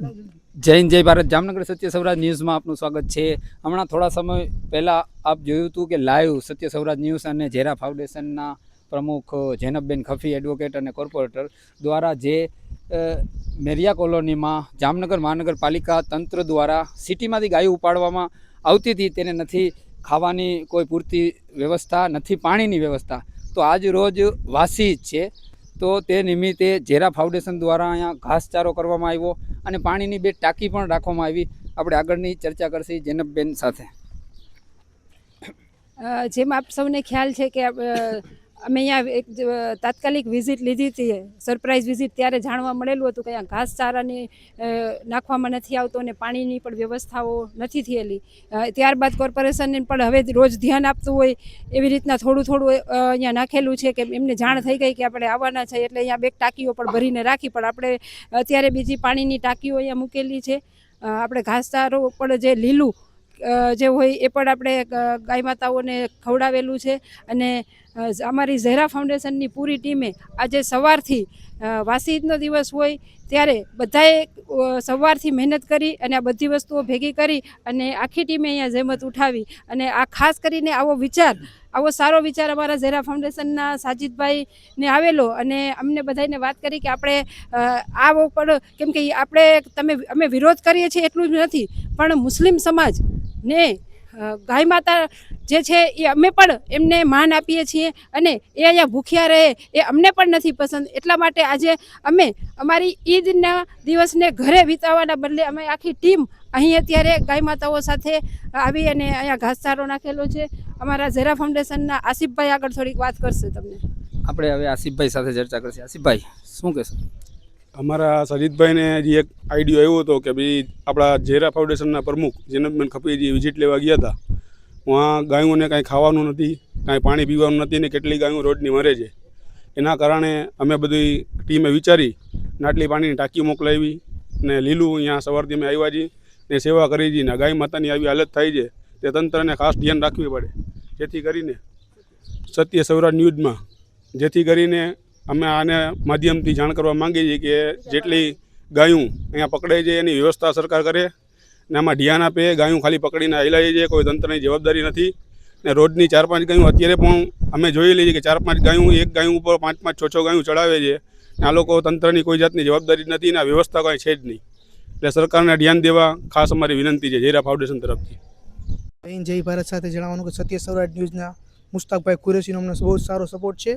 જૈન જય ભારત. જામનગર સત્ય સૌરાજ ન્યૂઝમાં આપનું સ્વાગત છે. હમણાં થોડા સમય પહેલાં આપ જોયું હતું કે લાઈવ સત્ય સૌરાજ ન્યૂઝ અને ઝેરા ફાઉન્ડેશનના પ્રમુખ જેનબબેન ખફી, એડવોકેટ અને કોર્પોરેટર દ્વારા જે મેરિયા કોલોનીમાં જામનગર મહાનગરપાલિકા તંત્ર દ્વારા સિટીમાંથી ગાયો ઉપાડવામાં આવતી હતી, તેને નથી ખાવાની કોઈ પૂરતી વ્યવસ્થા, નથી પાણીની વ્યવસ્થા. તો આજ રોજ વાસી છે. તો તે નિમિત્તે ઝેરા ફાઉન્ડેશન દ્વારા અહીંયા ઘાસચારો કરવામાં આવ્યો અને પાણીની બે ટાંકી પણ રાખવામાં આવી. આપણે આગળની ચર્ચા કરશી જેનબબેન સાથે. જેમ આપ સૌને ખ્યાલ છે કે અમે અહીંયા, એક તાત્કાલિક વિઝિટ લીધી હતી સરપ્રાઇઝ વિઝિટ ત્યારે જાણવા મળેલું હતું કે અહીંયા ઘાસચારાની નાખવામાં નથી આવતો અને પાણીની પણ વ્યવસ્થાઓ નથી થયેલી. ત્યારબાદ કોર્પોરેશનને પણ હવે રોજ ધ્યાન આપતું હોય એવી રીતના થોડું થોડું અહીંયા નાખેલું છે કે એમને જાણ થઈ ગઈ કે આપણે આવવાના છે એટલે અહીંયા બે ટાંકીઓ પણ ભરીને રાખી, પણ આપણે અત્યારે બીજી પાણીની ટાંકીઓ અહીંયા મૂકેલી છે. આપણે ઘાસચારો પણ જે લીલું જે હોય એ પણ આપણે ગાય માતાઓને ખવડાવેલું છે અને અમારી ઝહેરા ફાઉન્ડેશનની પૂરી ટીમે આજે સવારથી વાસી ઈદનો દિવસ હોય ત્યારે બધાએ સવારથી મહેનત કરી અને આ બધી વસ્તુઓ ભેગી કરી અને આખી ટીમે અહીંયા જહેમત ઉઠાવી. અને આ ખાસ કરીને આવો વિચાર, આવો સારો વિચાર અમારા ઝેરા ફાઉન્ડેશનના સાજિદભાઈને આવેલો અને અમને બધાને વાત કરી કે આપણે આવો પણ કેમ કે આપણે, તમે, અમે વિરોધ કરીએ છીએ એટલું જ નથી, પણ મુસ્લિમ સમાજ ને ગાય માતા જે છે એ અમે પણ એમને માન આપીએ છીએ અને એ અહીંયા ભૂખ્યા રહે એ અમને પણ નથી પસંદ. એટલા માટે આજે અમે અમારી ઈદના દિવસને ઘરે વિતાવવાના બદલે અમે આખી ટીમ અહીં અત્યારે ગાય માતાઓ સાથે આવી અને અહીંયા ઘાસચારો નાખેલો છે. અમારા ઝેરા ફાઉન્ડેશનના આસિફભાઈ આગળ થોડીક વાત કરશે તમને. આપણે હવે આસિફભાઈ સાથે ચર્ચા કરશે. આસિફભાઈ, શું કહેશો? અમારા સજીતભાઈને જે એક આઈડિયો આવ્યો હતો કે ભાઈ આપણા ઝેરા ફાઉન્ડેશનના પ્રમુખ જેનબેન ખપીજી વિઝિટ લેવા ગયા હતા. વहाँ ગાયોને કાંઈ ખાવાનું નથી, કાંઈ પાણી પીવાનું નથી ને કેટલી ગાયો રોડની મરે છે. એના કારણે અમે બધી ટીમે વિચારી નાટલી પાણીની ટાંકી મોકલાવી ને લીલું અહીંયા સવારથી અમે આવ્યા છીએ ને સેવા કરી છીએ ને ગાય માતાની આવી હાલત થાય છે, તે તંત્રને ખાસ ધ્યાન રાખવી પડે. જેથી કરીને સત્ય સૌરાષ્ટ્ર ન્યૂઝમાં, જેથી કરીને અમે આને માધ્યમથી જાણ કરવા માંગીએ છીએ કે જેટલી ગાયું અહીંયા પકડે છે એની વ્યવસ્થા સરકાર કરે ને આમાં ધ્યાન આપે, ગાયું ખાલી પકડીને હલાવી છે કોઈ તંત્રની જવાબદારી નથી. ને રોજની ચાર પાંચ ગાયું, અત્યારે પણ અમે જોઈ લઈએ કે ચાર પાંચ ગાયું, એક ગાયું ઉપર પાંચ પાંચ છ છ ગાયું ચડાવે છે. ને આ લોકો તંત્રની કોઈ જાતની જવાબદારી નથી ને આ વ્યવસ્થા કાંઈ છે જ નહીં. એટલે સરકારને ધ્યાન દેવા ખાસ અમારી વિનંતી છે ઝેરા ફાઉન્ડેશન તરફથી. જય ભારત સાથે જણાવવાનું કે સત્ય સૌરાજ ન્યૂઝના મુસ્તાકભાઈ કુરેશીનો અમને બહુ સારો સપોર્ટ છે.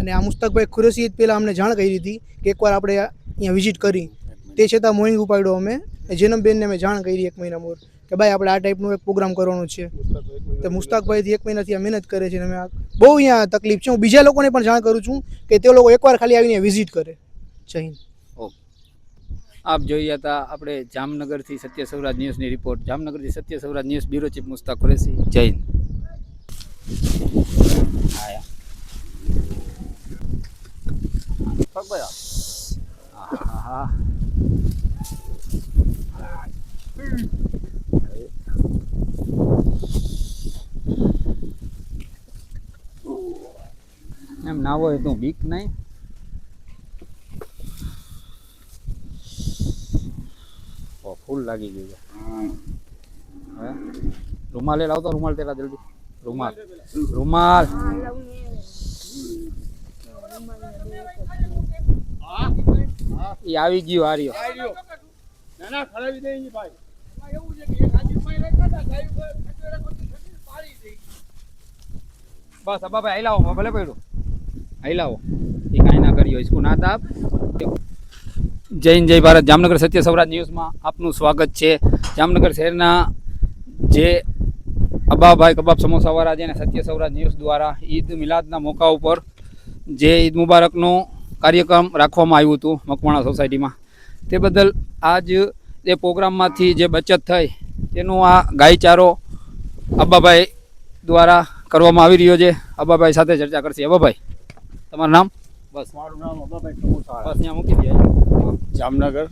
અને આ મુસ્તાકભાઈ કુરેશીએ પહેલાં અમને જાણ કરી હતી કે એકવાર આપણે અહીંયા વિઝિટ કરી. તે છતાં મોર્નિંગ ઉપાડ્યો અમે. જેનમબેનને અમે જાણ કરી એક મહિના મોર કે ભાઈ આપણે આ ટાઈપનું એક પ્રોગ્રામ કરવાનો છે. તો મુસ્તાકભાઈથી એક મહિનાથી આ મહેનત કરે છે અને આ બહુ અહીંયા તકલીફ છે. હું બીજા લોકોને પણ જાણ કરું છું કે તે લોકો એકવાર ખાલી આવીને વિઝિટ કરે. જય હિન્દ. આપ જોઈ હતા આપણે જામનગરથી સત્ય સૌરાજ ન્યૂઝની report જામનગરથી Satya Sauraj news bureau chief Mustaq Qureshi Jain આયા પગ. એમ ના હોય તું બીક નહીં. ફૂલ લાગી ગયું છે. રૂમાલ લાવતો, રૂમાલ તેલા જલ્દી. રૂમાલ. રૂમાલ. ઈ આવી ગયું આર્યો બસ અબા ભાઈ લાવો ભલે પડ્યું. આઈ લાવો એ કાંઈ ના કર્યો ઇસકુ ના તાપ. જૈન જય ભારત. જામનગર સત્ય સૌરાજ ન્યૂઝમાં આપનું સ્વાગત છે. જામનગર શહેરના જે અબાભાઈ કબાબ સમોસાવાળા જેને સત્ય સૌરાજ ન્યૂઝ દ્વારા ઈદ મિલાદના મોકા ઉપર જે ઈદ મુબારકનો કાર્યક્રમ રાખવામાં આવ્યું હતું મકવાણા સોસાયટીમાં. તે બદલ આજ એ પ્રોગ્રામમાંથી જે બચત થઈ તેનું આ ગાયચારો અબ્બાભાઈ દ્વારા કરવામાં આવી રહ્યો છે. અબ્બાભાઈ સાથે ચર્ચા કરશે. અબ્બાભાઈ તમારું નામ? બસ મારું નામ અબાભાઈ કમુસાળા બસ ત્યાં મૂકી દે. જામનગર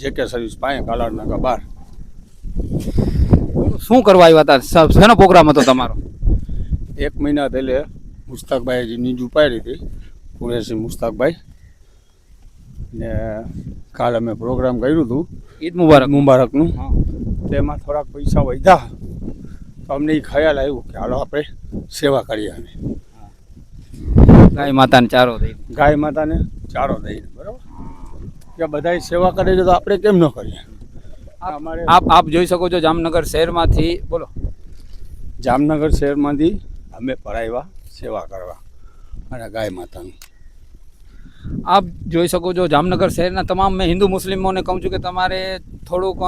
જે કે સર્વિસ પાસે કાલાડનગર બાર. શું કરવા આવ્યા હતા? શેનો પ્રોગ્રામ હતો તમારો? એક મહિના પહેલે મુસ્તાકભાઈ નીજ ઉપાડી હતી કુરેશી મુસ્તાકભાઈ. ને કાલ અમે પ્રોગ્રામ કર્યું હતું. ઈદ મુબારક. મુબારકનું. તેમાં થોડાક પૈસા વધ્યા. તો અમને એ ખ્યાલ આવ્યું કે હાલો આપણે સેવા કરીએ અમે. ગાય માતાને ચારો દઈ. ગાય માતાને ચારો દઈને બરાબર? કે બધાય સેવા કરે છે તો આપણે કેમ ન કરીએ? અમારે આપ આપ જોઈ શકો છો જામનગર શહેરમાંથી. બોલો. જામનગર શહેરમાંથી અમે પરાયવા સેવા કરવા. અને ગાય માતાનું. આપ જોઈ શકો છો જામનગર શહેરના તમામ મેં હિન્દુ મુસ્લિમોને કહું છું કે તમારે થોડુંક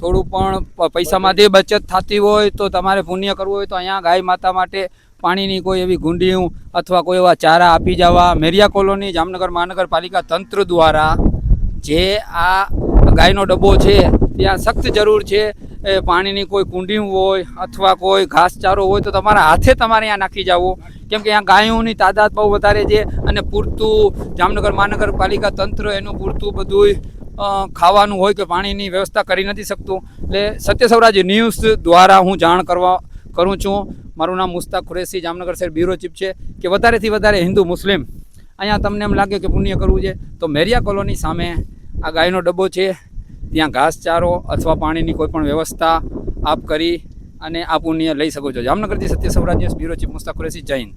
થોડું પણ પ- પૈસામાંથી બચત થતી હોય તો તમારે પુણ્ય કરવું હોય તો અહીંયા ગાય માતા માટે પાણીની કોઈ એવી ગુંડીયું અથવા કોઈ એવા ચારા આપી જવા. મેરિયા કોલોની જામનગર મહાનગરપાલિકા તંત્ર દ્વારા જે આ ગાયનો ડબ્બો છે, ત્યાં સખ્ત જરૂર છે એ પાણીની કોઈ કુંડી હોય અથવા કોઈ ઘાસચારો હોય તો તમારા હાથે તમારે અહીંયા નાખી જાવો. કેમ કે અહીંયા ગાયોની તાદાદ બહુ વધારે છે અને પૂરતું જામનગર મહાનગરપાલિકા તંત્ર એનું પૂરતું બધું ખાવાનું હોય કે પાણીની વ્યવસ્થા કરી નથી શકતું. એટલે સત્ય સૌરાજ ન્યૂઝ દ્વારા હું જાણ કરવા કરું છું. મારું નામ મુસ્તાક ખુરેશી, જામનગર શહેર બ્યુરો ચીફ છે. કે વધારેથી વધારે હિન્દુ મુસ્લિમ, અહીંયા તમને એમ લાગે કે પુણ્ય કરવું છે, તો મેરિયા કોલોની સામે આ ગાયનો ડબ્બો છે. ત્યાં ઘાસચારો અથવા પાણીની કોઈપણ વ્યવસ્થા આપ કરી અને આ પુણ્ય લઈ શકો છો. જામનગરથી સત્ય સૌરાજ્ય બ્યુરો ચીફ મુસ્તાક જૈન